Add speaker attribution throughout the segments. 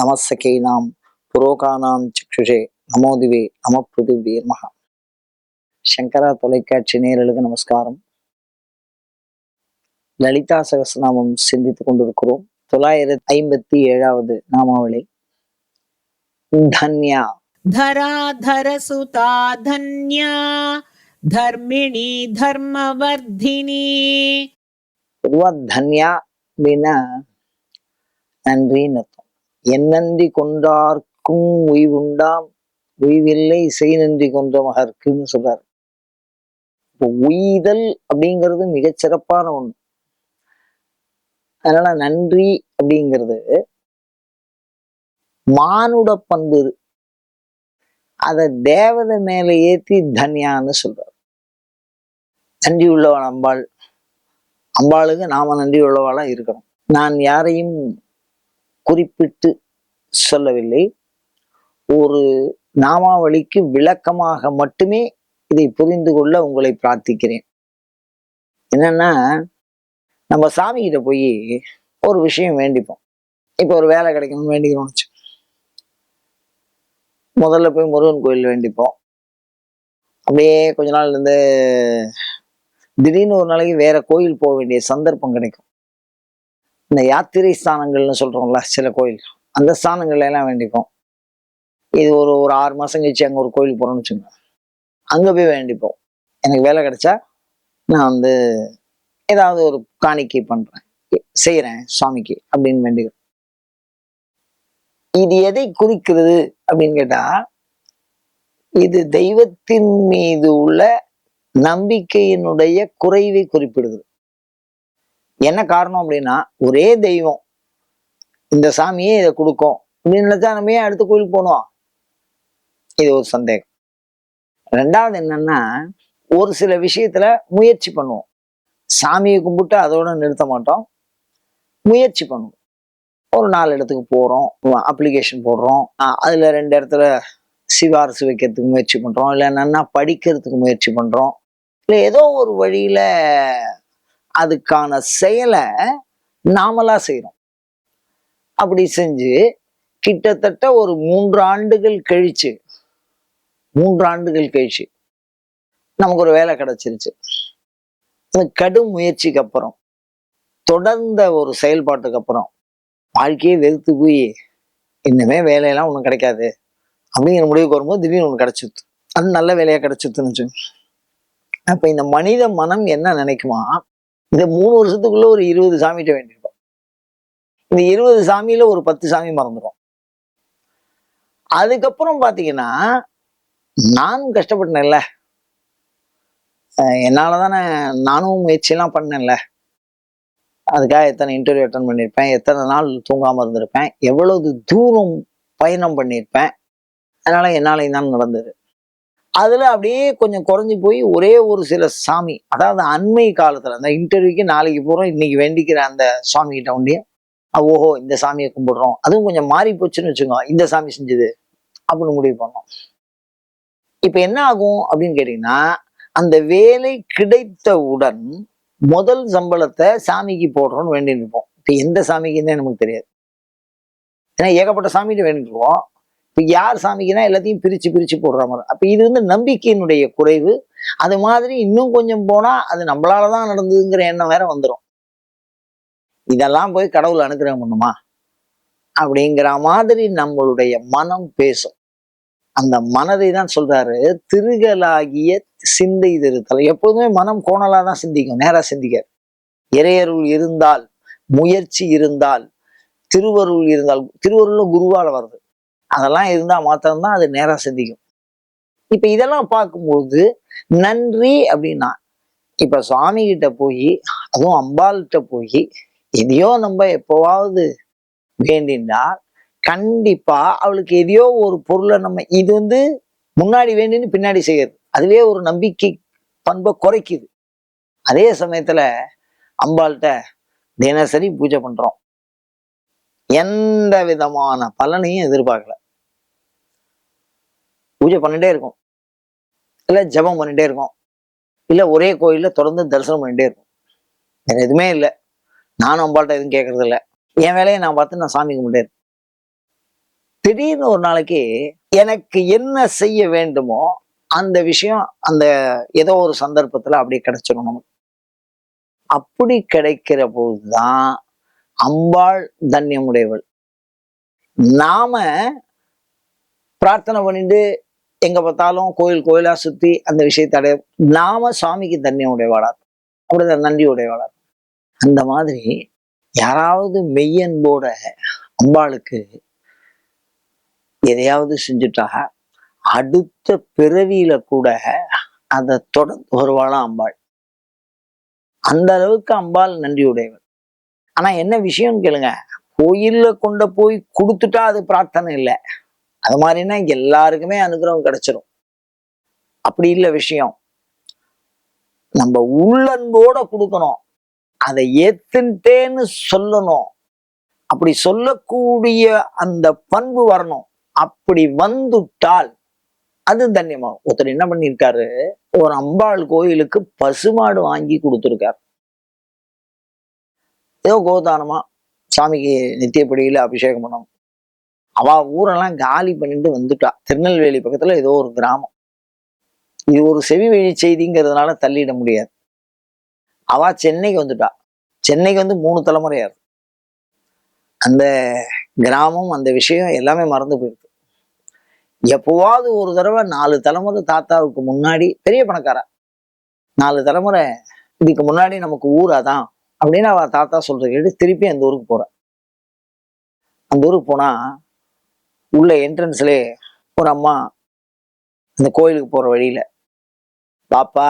Speaker 1: நமசகை நாம் புரோகானாம் சிக்ஷுஷே நமோதிவே நம பிருதிவே மகா சங்கரா தொலைக்காட்சி நேரலுக்கு நமஸ்காரம் லலிதா சகசநாமம் சிந்தித்துக் கொண்டிருக்கிறோம் தொள்ளாயிரத்தி ஐம்பத்தி ஏழாவது நாமாவளி தன்யா धराधरसुता धन्या தர்மிணி தர்மவர்தினி பொதுவா தன்யா அப்படின்னா நன்றின்னு என்னந்தி கொண்டார்க்கும் உய்வுண்டாம் உய்வில்லை இசை நன்றி கொன்ற மகர்க்குன்னு சொல்றாரு இப்போ உய்தல் அப்படிங்கிறது மிகச்சிறப்பான ஒண்ணு அதனால நன்றி அப்படிங்கிறது மானுட பண்பு அதை தேவதை மேல ஏத்தி தன்யான்னு சொல்றார் நன்றி உள்ளவன் அம்பாள் அம்பாளுக்கு நாம நன்றி உள்ளவாளா இருக்கணும் நான் யாரையும் குறிப்பிட்டு சொல்லவில்லை ஒரு நாமாவளிக்கு விளக்கமாக மட்டுமே இதை புரிந்து கொள்ள உங்களை பிரார்த்திக்கிறேன் என்னன்னா நம்ம சாமி கிட்ட போய் ஒரு விஷயம் வேண்டிப்போம் இப்போ ஒரு வேலை கிடைக்கணும்னு வேண்டிக்கிறோம் முதல்ல போய் முருகன் கோயில் வேண்டிப்போம் அப்படியே கொஞ்ச நாள் இருந்து திடீர்னு ஒரு நாளைக்கு வேற கோயில் போக வேண்டிய சந்தர்ப்பம் கிடைக்கும் இந்த யாத்திரை ஸ்தானங்கள்னு சொல்கிறோம்ல சில கோயில் அந்த ஸ்தானங்கள்ல எல்லாம் வேண்டிப்போம் இது ஒரு ஒரு ஆறு மாதம் கழிச்சு அங்கே ஒரு கோயிலுக்கு போகிறோம்னு வச்சுக்கோங்க அங்கே போய் வேண்டிப்போம் எனக்கு வேலை கிடைச்சா நான் வந்து ஏதாவது ஒரு காணிக்கை பண்ணுறேன் செய்கிறேன் சுவாமிக்கு அப்படின்னு வேண்டிக்கிறோம் இது எதை குறிக்கிறது அப்படின்னு கேட்டால் இது தெய்வத்தின் மீது உள்ள நம்பிக்கையினுடைய குறைவை குறிப்பிடுது என்ன காரணம் அப்படின்னா ஒரே தெய்வம் இந்த சாமியே இதை கொடுக்கும் அப்படின்னு நினைச்சா நம்ம ஏன் அடுத்த கோயிலுக்கு போனோம் இது ஒரு சந்தேகம் ரெண்டாவது என்னன்னா ஒரு சில விஷயத்துல முயற்சி பண்ணுவோம் சாமியை கும்பிட்டு அதோட நிறுத்த மாட்டோம் முயற்சி பண்ணுவோம் ஒரு நாலு இடத்துக்கு போகிறோம் அப்ளிகேஷன் போடுறோம் அதில் ரெண்டு இடத்துல சிவாரசு வைக்கிறதுக்கு முயற்சி பண்றோம் இல்லை என்னன்னா படிக்கிறதுக்கு முயற்சி பண்றோம் இல்லை ஏதோ ஒரு வழியில அதுக்கான செயலை நாமளா செய்கிறோம் அப்படி செஞ்சு கிட்டத்தட்ட ஒரு மூன்று ஆண்டுகள் கழிச்சு மூன்று ஆண்டுகள் கழிச்சு நமக்கு ஒரு வேலை கிடைச்சிருச்சு கடும் முயற்சிக்கு அப்புறம் தொடர்ந்த ஒரு செயல்பாட்டுக்கு அப்புறம் வாழ்க்கையே வெறுத்து போய் இன்னுமே வேலையெல்லாம் ஒன்றும் கிடைக்காது அப்படிங்கிற முடிவுக்கு வரும்போது திடீர்னு ஒன்று கிடச்சிருத்து அது நல்ல வேலையாக வச்சு அப்போ இந்த மனித மனம் என்ன நினைக்குமா இந்த மூணு வருஷத்துக்குள்ள ஒரு இருபது சாமிகிட்ட வேண்டியிருப்போம் இந்த இருபது சாமியில ஒரு பத்து சாமி மறந்துடும் அதுக்கப்புறம் பாத்தீங்கன்னா நானும் கஷ்டப்பட்டேன்ல என்னால தானே நானும் முயற்சியெல்லாம் பண்ணேன்ல அதுக்காக எத்தனை இன்டர்வியூ அட்டன் பண்ணியிருப்பேன் எத்தனை நாள் தூங்காமல் இருந்திருப்பேன் எவ்வளவு தூரம் பயணம் பண்ணியிருப்பேன் அதனால என்னால் இதான் நடந்தது அதில் அப்படியே கொஞ்சம் குறைஞ்சி போய் ஒரே ஒரு சில சாமி அதாவது அண்மை காலத்தில் அந்த இன்டர்வியூக்கு நாளைக்கு போகிறோம் இன்னைக்கு வேண்டிக்கிற அந்த சாமி கிட்ட ஒண்டிய ஓஹோ இந்த சாமியை கும்பிடுறோம் அதுவும் கொஞ்சம் மாறி போச்சுன்னு வச்சுக்கோங்க இந்த சாமி செஞ்சது அப்படின்னு முடிவு பண்ணோம் இப்போ என்ன ஆகும் அப்படின்னு கேட்டிங்கன்னா அந்த வேலை கிடைத்தவுடன் முதல் சம்பளத்தை சாமிக்கு போடுறோம்னு வேண்டிட்டு இருப்போம் இப்போ எந்த சாமிக்குன்னே நமக்கு தெரியாது ஏன்னா ஏகப்பட்ட சாமிகிட்ட வேண்டிட்டு இருப்போம் இப்போ யார் சாமிக்குன்னா எல்லாத்தையும் பிரித்து பிரித்து போடுற மாதிரி அப்போ இது வந்து நம்பிக்கையினுடைய குறைவு அது மாதிரி இன்னும் கொஞ்சம் போனால் அது நம்மளால தான் நடந்ததுங்கிற எண்ணம் வேற வந்துடும் இதெல்லாம் போய் கடவுள் அனுகிரகம் பண்ணுமா அப்படிங்கிற மாதிரி நம்மளுடைய மனம் பேசும் அந்த மனதை தான் சொல்றாரு திருகலாகிய சிந்தை திருத்தல் எப்போதுமே மனம் கோணலா தான் சிந்திக்கும் நேரா சிந்திக்காது இறையருள் இருந்தால் முயற்சி இருந்தால் திருவருள் இருந்தால் திருவருள் குருவால வருது அதெல்லாம் இருந்தால் மாத்திரம்தான் அது நேராக சிந்திக்கும் இப்போ இதெல்லாம் பார்க்கும்போது நன்றி அப்படின்னா இப்போ சுவாமி கிட்ட போய் அதுவும் அம்பாள்கிட்ட போய் எதையோ நம்ம எப்போவாவது வேண்டினால் கண்டிப்பா அவளுக்கு எதையோ ஒரு பொருளை நம்ம இது வந்து முன்னாடி வேண்டின்னு பின்னாடி செய்யறது அதுவே ஒரு நம்பிக்கை பண்பை குறைக்குது அதே சமயத்துல அம்பாள்கிட்ட தினசரி பூஜை பண்றோம் எந்த விதமான பலனையும் எதிர்பார்க்கல பூஜை பண்ணிட்டே இருக்கும் இல்லை ஜபம் பண்ணிட்டே இருக்கும் இல்லை ஒரே கோயிலில் தொடர்ந்து தரிசனம் பண்ணிட்டே இருக்கும் வேறு எதுவுமே இல்லை நானும் அம்பாள்கிட்ட எதுவும் கேட்கறது இல்லை என் வேலையை நான் பார்த்து நான் சாமி கும்பிட்டே இருக்கேன் திடீர்னு ஒரு நாளைக்கு எனக்கு என்ன செய்ய வேண்டுமோ அந்த விஷயம் அந்த ஏதோ ஒரு சந்தர்ப்பத்தில் அப்படியே கிடைச்சிடும் நமக்கு அப்படி கிடைக்கிற போது தான் அம்பாள் தன்யமுடையவள் நாம பிரார்த்தனை பண்ணிட்டு எங்க பார்த்தாலும் கோயில் கோயிலா சுத்தி அந்த விஷயத்தை அடைய நாம சுவாமிக்கு தன்யம் உடையவாளா அப்படிதான் நன்றி உடையவாளா அந்த மாதிரி யாராவது மெய்யன்போட அம்பாளுக்கு எதையாவது செஞ்சுட்டா அடுத்த பிறவியில கூட அதை தொடர்ந்து வருவாளாம் அம்பாள் அந்த அளவுக்கு அம்பாள் நன்றி உடையவள் ஆனா என்ன விஷயம்னு கேளுங்க கோயில்ல கொண்டு போய் கொடுத்துட்டா அது பிரார்த்தனை இல்லை அது மாதிரின்னா எல்லாருக்குமே அனுகிரகம் கிடைச்சிரும் அப்படி இல்லை விஷயம் நம்ம உள்ளன்போட கொடுக்கணும் அதை ஏத்துட்டேன்னு சொல்லணும் அப்படி சொல்லக்கூடிய அந்த பண்பு வரணும் அப்படி வந்துட்டால் அது தன்யமாகும் ஒருத்தர் என்ன பண்ணியிருக்காரு ஒரு அம்பாள் கோயிலுக்கு பசுமாடு வாங்கி கொடுத்துருக்காரு ஏதோ கோதானமா சாமிக்கு நித்தியப்படியில் அபிஷேகம் பண்ணணும் அவ ஊரெல்லாம் காலி பண்ணிட்டு வந்துட்டா திருநெல்வேலி பக்கத்துல ஏதோ ஒரு கிராமம் இது ஒரு செவி வழி செய்திங்கிறதுனால தள்ளிட முடியாது அவ சென்னைக்கு வந்துட்டா சென்னைக்கு வந்து மூணு தலைமுறையார் அந்த கிராமம் அந்த விஷயம் எல்லாமே மறந்து போயிருக்கு எப்போவாவது ஒரு தடவை நாலு தலைமுறை தாத்தாவுக்கு முன்னாடி பெரிய பணக்காரா நாலு தலைமுறை இதுக்கு முன்னாடி நமக்கு ஊராதான் அப்படின்னு அவன் தாத்தா சொல்றது கேட்டு திருப்பி அந்த ஊருக்கு போகிறான் அந்த ஊருக்கு போனால் உள்ள என்ட்ரன்ஸ்லே ஒரு அம்மா அந்த கோயிலுக்கு போகிற வழியில் பாப்பா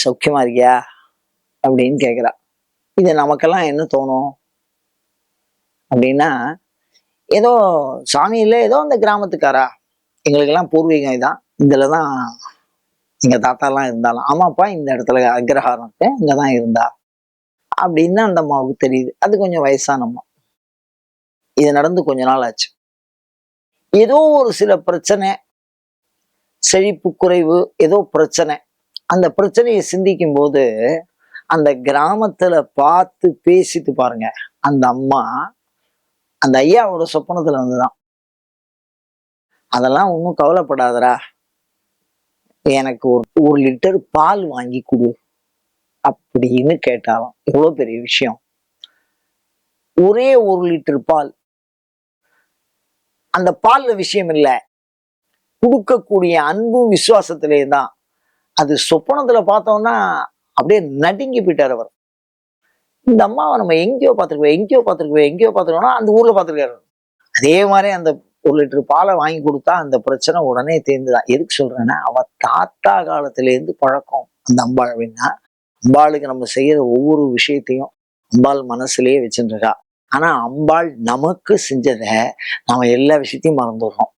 Speaker 1: சௌக்கியமா இருக்கியா அப்படின்னு கேட்குறா இது நமக்கெல்லாம் என்ன தோணும் அப்படின்னா ஏதோ சாமியில் ஏதோ அந்த கிராமத்துக்காரா எங்களுக்கெல்லாம் பூர்வீகம் இதான் இதில் தான் எங்கள் தாத்தாலாம் இருந்தாலும் ஆமாப்பா இந்த இடத்துல அக்ரஹாரம் இருக்கு இங்கே தான் இருந்தா அப்படின்னு அந்த அம்மாவுக்கு தெரியுது அது கொஞ்சம் வயசான அம்மா இது நடந்து கொஞ்ச நாள் ஆச்சு ஏதோ ஒரு சில பிரச்சனை செழிப்பு குறைவு ஏதோ பிரச்சனை அந்த பிரச்சனையை சிந்திக்கும் போது அந்த கிராமத்துல பார்த்து பேசிட்டு பாருங்க அந்த அம்மா அந்த ஐயாவோட சொப்பனத்துல வந்துதான் அதெல்லாம் ஒன்றும் கவலைப்படாதரா எனக்கு ஒரு ஒரு லிட்டர் பால் வாங்கி கொடு அப்படின்னு கேட்டாலும் இவ்வளோ பெரிய விஷயம் ஒரே ஒரு லிட்டர் பால் அந்த பால்ல விஷயம் இல்லை கொடுக்கக்கூடிய அன்பும் விசுவாசத்திலே தான் அது சொப்பனத்துல பார்த்தோம்னா அப்படியே நடுங்கி போயிட்டார் அவர் இந்த அம்மாவை நம்ம எங்கேயோ பார்த்துருக்கோம் எங்கேயோ பார்த்துருக்கோம் எங்கேயோ பார்த்துருக்கோம்னா அந்த ஊர்ல பார்த்துருக்காரு அதே மாதிரி அந்த ஒரு லிட்டர் பாலை வாங்கி கொடுத்தா அந்த பிரச்சனை உடனே தேர்ந்துதான் எதுக்கு சொல்றேன்னா அவ தாத்தா காலத்திலேருந்து பழக்கம் அந்த அம்பாழ்வின்னா அம்பாளுக்கு நம்ம செய்யற ஒவ்வொரு விஷயத்தையும் அம்பாள் மனசுலயே வச்சுருக்கா ஆனா அம்பாள் நமக்கு செஞ்சதை நம்ம எல்லா விஷயத்தையும் மறந்துடுறோம்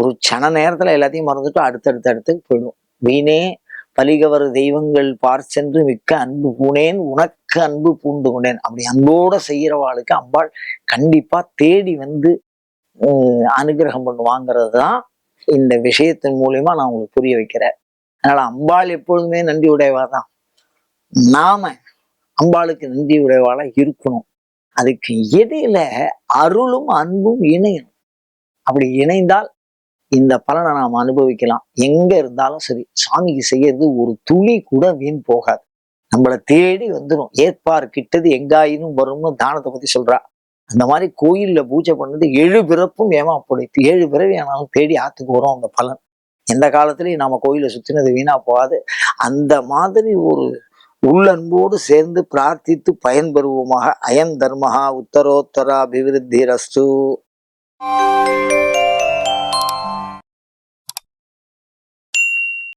Speaker 1: ஒரு சன நேரத்துல எல்லாத்தையும் மறந்துட்டு அடுத்தடுத்த இடத்துக்கு போயிடும் வீணே பலிகவர் தெய்வங்கள் பார் சென்று மிக்க அன்பு பூனேன் உனக்கு அன்பு பூண்டு கொண்டேன் அப்படி அன்போட செய்யறவாளுக்கு அம்பாள் கண்டிப்பா தேடி வந்து அனுகிரகம் வாங்கிறது தான் இந்த விஷயத்தின் மூலியமா நான் உங்களுக்கு புரிய வைக்கிறேன் அதனால அம்பாள் எப்பொழுதுமே நன்றி உடையவா தான் நாம அம்பாளுக்கு நந்தி உடையவாளா இருக்கணும் அதுக்கு இடையில அருளும் அன்பும் இணையணும் அப்படி இணைந்தால் இந்த பலனை நாம் அனுபவிக்கலாம் எங்க இருந்தாலும் சரி சாமிக்கு செய்யறது ஒரு துளி கூட வீண் போகாது நம்மளை தேடி வந்துடும் ஏற்பார் கிட்டது எங்காயினும் வரும்னு தானத்தை பத்தி சொல்றா அந்த மாதிரி கோயில்ல பூஜை பண்ணது ஏழு பிறப்பும் ஏமா பிடித்து ஏழு பிறவி ஆனாலும் தேடி ஆத்துக்கு வரும் அந்த பலன் எந்த காலத்திலையும் நாம கோயிலை சுத்தினது வீணா போகாது அந்த மாதிரி ஒரு உள்ளன்போடு சேர்ந்து பிரார்த்தித்து பயன்பெறுவோமாக அயன் தர்மஹா உத்தரோத்தராபிவிருத்தி ரஸ்து